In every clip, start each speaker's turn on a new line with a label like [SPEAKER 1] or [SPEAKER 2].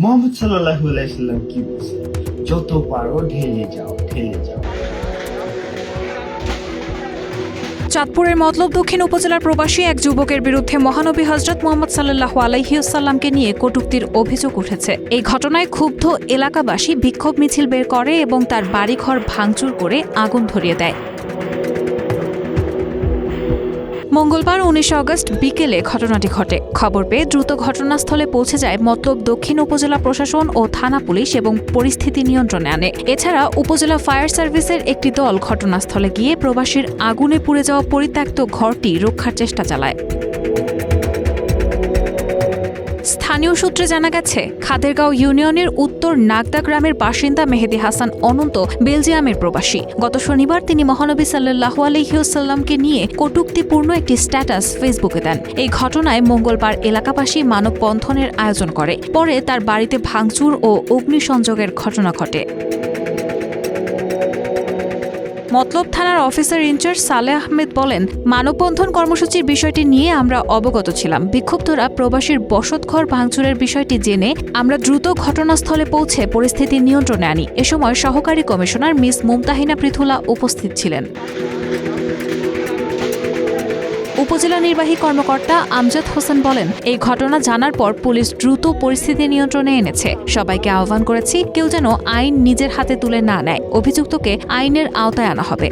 [SPEAKER 1] মোহাম্মদ সাল্লাহ কি বলছে? যত পারো ঢেলে যাও ঢেলে যাও।
[SPEAKER 2] চাঁদপুরের মতলব দক্ষিণ উপজেলার প্রবাসী এক যুবকের বিরুদ্ধে মহানবী হজরত মোহাম্মদ সাল্লাহ আলাইহিউসাল্লামকে নিয়ে কটূক্তির অভিযোগ উঠেছে। এই ঘটনায় ক্ষুব্ধ এলাকাবাসী বিক্ষোভ মিছিল বের করে এবং তার বাড়িঘর ভাঙচুর করে আগুন ধরিয়ে দেয়। মঙ্গলবার উনিশে আগস্ট বিকেলে ঘটনাটি ঘটে। খবর পেয়ে দ্রুত ঘটনাস্থলে পৌঁছে যায় মতলব দক্ষিণ উপজেলা প্রশাসন ও থানা পুলিশ এবং পরিস্থিতি নিয়ন্ত্রণে আনে। এছাড়া উপজেলা ফায়ার সার্ভিসের একটি দল ঘটনাস্থলে গিয়ে প্রবাসীর আগুনে পুড়ে যাওয়া পরিত্যক্ত ঘরটি রক্ষার চেষ্টা চালায়। স্থানীয় সূত্রে জানা গেছে, খাদেরগাঁও ইউনিয়নের উত্তর নাগদা গ্রামের বাসিন্দা মেহেদি হাসান অনন্ত বেলজিয়ামের প্রবাসী। গত শনিবার তিনি মহানবী সাল্লাহ আলহিউসাল্লামকে নিয়ে কটুক্তিপূর্ণ একটি স্ট্যাটাস ফেসবুকে দেন। এই ঘটনায় মঙ্গলবার এলাকাবাসী মানববন্ধনের আয়োজন করে। পরে তার বাড়িতে ভাঙচুর ও অগ্নিসংযোগের ঘটনা ঘটে। মতলব থানার অফিসার ইনচার্জ সালে আহমেদ বলেন, মানববন্ধন কর্মসূচির বিষয়টি নিয়ে আমরা অবগত ছিলাম। বিক্ষুব্ধরা প্রবাসীর বসতঘর ভাঙচুরের বিষয়টি জেনে আমরা দ্রুত ঘটনাস্থলে পৌঁছে পরিস্থিতি নিয়ন্ত্রণে আনি। এ সময় সহকারী কমিশনার মিস মুমতাহিনা পৃথুলা উপস্থিত ছিলেন। উপজেলা নির্বাহী কর্মকর্তা আমজাদ হোসেন বলেন, এই ঘটনা জানার পর পুলিশ দ্রুত পরিস্থিতি নিয়ন্ত্রণে এনেছে। সবাইকে আহ্বান করেছি, কেউ যেন আইন নিজের হাতে তুলে না নেয়। অভিযুক্তকে আইনের আওতায় আনা হবে।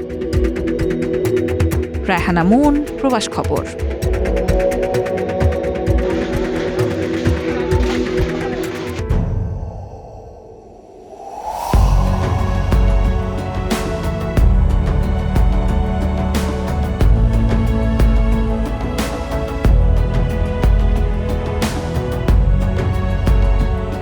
[SPEAKER 2] রায়হানা মুন প্রবাস খবর।